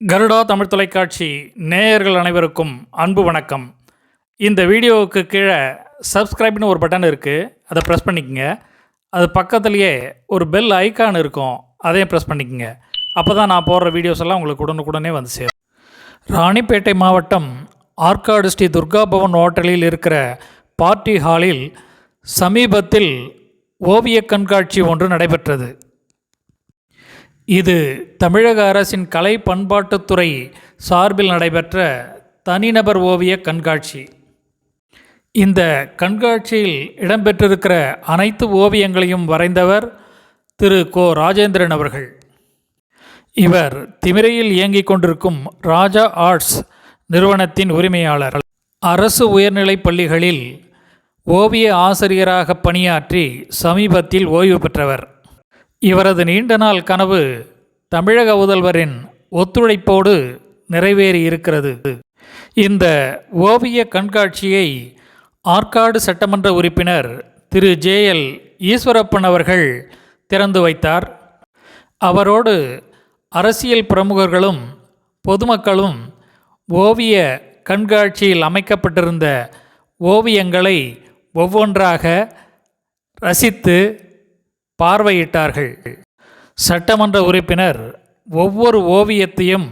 கருடா தமிழ் தொலைக்காட்சி நேயர்கள் அனைவருக்கும் அன்பு வணக்கம். இந்த வீடியோவுக்கு கீழே சப்ஸ்கிரைப்னு ஒரு பட்டன் இருக்குது அதை ப்ரெஸ் பண்ணிக்கோங்க. அது பக்கத்துலேயே ஒரு பெல் ஐகான் இருக்கும். அதையும் ப்ரெஸ் பண்ணிக்கோங்க. அப்போ தான் நான் போடுற வீடியோஸ் எல்லாம் உங்களுக்கு உடனுக்குடனே வந்து சேரும். ராணிப்பேட்டை மாவட்டம் ஆற்காடு ஸ்ரீ துர்கா பவன் ஹோட்டலில் இருக்கிற பார்ட்டி ஹாலில் சமீபத்தில் ஓவியக் கண்காட்சி ஒன்று நடைபெற்றது. இது தமிழக அரசின் கலை பண்பாட்டுத்துறை சார்பில் நடைபெற்ற தனிநபர் ஓவிய கண்காட்சி. இந்த கண்காட்சியில் இடம்பெற்றிருக்கிற அனைத்து ஓவியங்களையும் வரைந்தவர் திரு. கோ. ராஜேந்திரன் அவர்கள். இவர் திமிரையில் இயங்கிக் கொண்டிருக்கும் ராஜா ஆர்ட்ஸ் நிறுவனத்தின் உரிமையாளர். அரசு உயர்நிலைப் பள்ளிகளில் ஓவிய ஆசிரியராக பணியாற்றி சமீபத்தில் ஓய்வு பெற்றவர். இவரது நீண்ட நாள் கனவு தமிழக முதல்வரின் ஒத்துழைப்போடு நிறைவேறி இருக்கிறது. இந்த ஓவிய கண்காட்சியை ஆற்காடு சட்டமன்ற உறுப்பினர் திரு. ஜே. எல். ஈஸ்வரப்பன் அவர்கள் திறந்து வைத்தார். அவரோடு அரசியல் பிரமுகர்களும் பொதுமக்களும் ஓவிய கண்காட்சியில் அமைக்கப்பட்டிருந்த ஓவியங்களை ஒவ்வொன்றாக ரசித்து பார்வையிட்டார்கள். சட்டமன்ற உறுப்பினர் ஒவ்வொரு ஓவியத்தையும்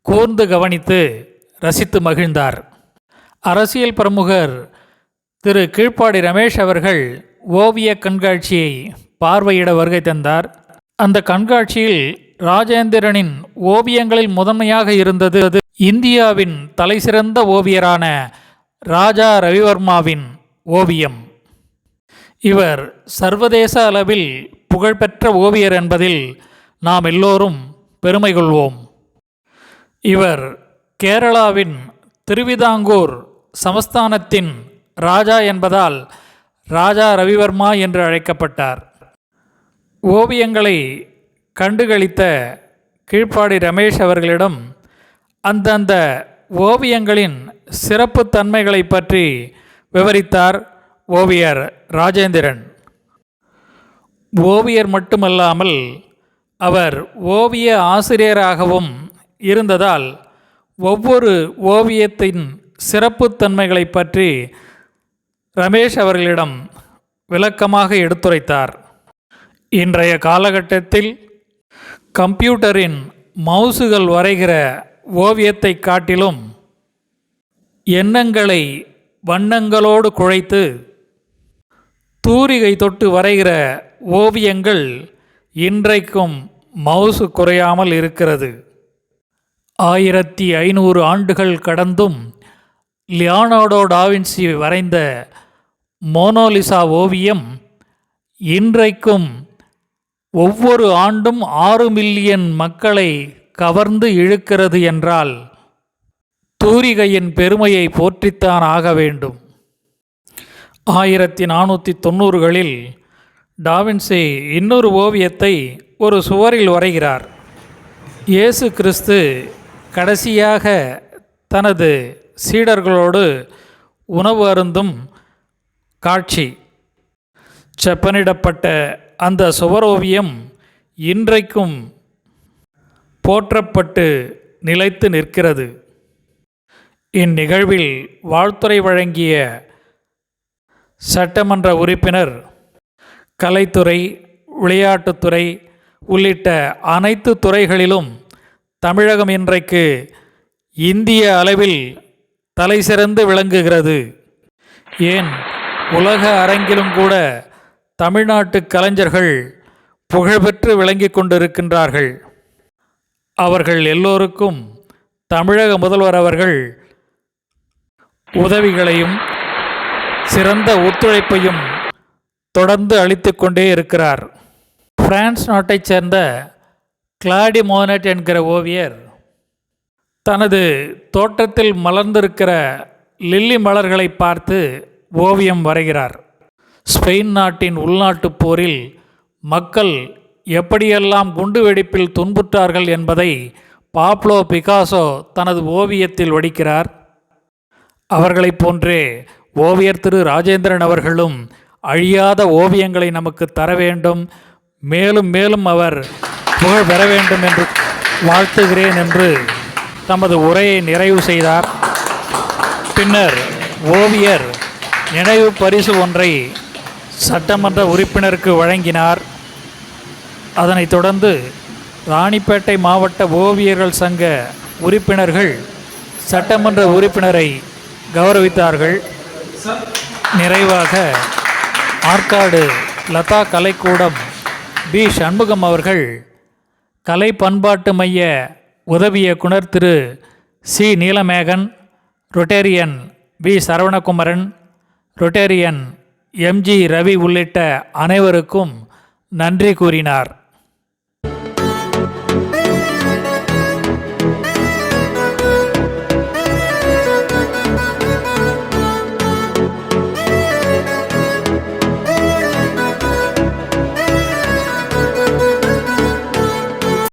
கூர்ந்து கவனித்து ரசித்து மகிழ்ந்தார். அரசியல் பிரமுகர் திரு கீழ்ப்பாடி ரமேஷ் அவர்கள் ஓவிய கண்காட்சியை பார்வையிட வருகை தந்தார். அந்த கண்காட்சியில் ராஜேந்திரனின் ஓவியங்களில் முதன்மையாக இருந்தது அது இந்தியாவின் தலைசிறந்த ஓவியரான ராஜா ரவிவர்மாவின் ஓவியம். இவர் சர்வதேச அளவில் புகழ்பெற்ற ஓவியர் என்பதில் நாம் எல்லோரும் பெருமை கொள்வோம். இவர் கேரளாவின் திருவிதாங்கூர் சமஸ்தானத்தின் ராஜா என்பதால் ராஜா ரவிவர்மா என்று அழைக்கப்பட்டார். ஓவியங்களை கண்டுகளித்த கீழ்ப்பாடி ரமேஷ் அவர்களிடம் அந்தந்த ஓவியங்களின் சிறப்பு தன்மைகளை பற்றி விவரித்தார். ஓவியர் ராஜேந்திரன். ஓவியர் மட்டுமல்லாமல் அவர் ஓவிய ஆசிரியராகவும் இருந்ததால் ஒவ்வொரு ஓவியத்தின் சிறப்புத்தன்மைகளை பற்றி ரமேஷ் அவர்களிடம் விளக்கமாக எடுத்துரைத்தார். இன்றைய காலகட்டத்தில் கம்ப்யூட்டரின் மவுசுகள் வரைகிற ஓவியத்தை காட்டிலும் எண்ணங்களை வண்ணங்களோடு குழைத்து தூரிகை தொட்டு வரைகிற ஓவியங்கள் இன்றைக்கும் மவுசு குறையாமல் இருக்கிறது. ஆயிரத்தி ஐநூறு ஆண்டுகள் கடந்தும் லியானோடோ டாவின்சி வரைந்த மோனோலிசா ஓவியம் இன்றைக்கும் ஒவ்வொரு ஆண்டும் ஆறு மில்லியன் மக்களை கவர்ந்து இழுக்கிறது என்றால் தூரிகையின் பெருமையை போற்றித்தான் ஆக வேண்டும். ஆயிரத்தி நானூற்றி தொண்ணூறுகளில் டாவின்சி இன்னொரு ஓவியத்தை ஒரு சுவரில் வரைகிறார். இயேசு கிறிஸ்து கடைசியாக தனது சீடர்களோடு உணவு அருந்தும் காட்சி செப்பனிடப்பட்ட அந்த சுவரோவியம் இன்றைக்கும் போற்றப்பட்டு நிலைத்து நிற்கிறது. இந்நிகழ்வில் வாழ்த்துறை வழங்கிய சட்டமன்ற உறுப்பினர் கலைத்துறை விளையாட்டுத்துறை உள்ளிட்ட அனைத்து துறைகளிலும் தமிழகம் இன்றைக்கு இந்திய அளவில் தலை சிறந்து விளங்குகிறது. ஏன்? உலக அரங்கிலும் கூட தமிழ்நாட்டு கலைஞர்கள் புகழ்பெற்று விளங்கி கொண்டிருக்கின்றார்கள். அவர்கள் எல்லோருக்கும் தமிழக முதல்வர் அவர்கள் உதவிகளையும் சிறந்த ஒத்துழைப்பையும் தொடர்ந்து அளித்து கொண்டே இருக்கிறார். பிரான்ஸ் நாட்டைச் சேர்ந்த கிளாடி மோனட் என்கிற ஓவியர் தனது தோட்டத்தில் மலர்ந்திருக்கிற லில்லி மலர்களை பார்த்து ஓவியம் வரைகிறார். ஸ்பெயின் நாட்டின் உள்நாட்டுப் போரில் மக்கள் எப்படியெல்லாம் குண்டுவெடிப்பில் துன்புற்றார்கள் என்பதை பாப்லோ பிகாசோ தனது ஓவியத்தில் வடிக்கிறார். அவர்களைப் போன்றே ஓவியர் திரு ராஜேந்திரன் அவர்களும் அழியாத ஓவியங்களை நமக்கு தர வேண்டும். மேலும் மேலும் அவர் புகழ் பெற வேண்டும் என்று வாழ்த்துகிறேன் என்று தமது உரையை நிறைவு செய்தார். பின்னர் ஓவியர் நினைவு பரிசு ஒன்றை சட்டமன்ற உறுப்பினருக்கு வழங்கினார். அதனைத் தொடர்ந்து ராணிப்பேட்டை மாவட்ட ஓவியர்கள் சங்க உறுப்பினர்கள் சட்டமன்ற உறுப்பினரை கௌரவித்தார்கள். நிறைவாக ஆற்காடு லதா கலைக்கூடம் பி. சண்முகம் அவர்கள் கலை பண்பாட்டு மைய உதவி இயக்குனர் திரு. C. Neelamegan Rotarian V. Saravanakumaran Rotarian MG Ravi உள்ளிட்ட அனைவருக்கும் நன்றி கூறினார்.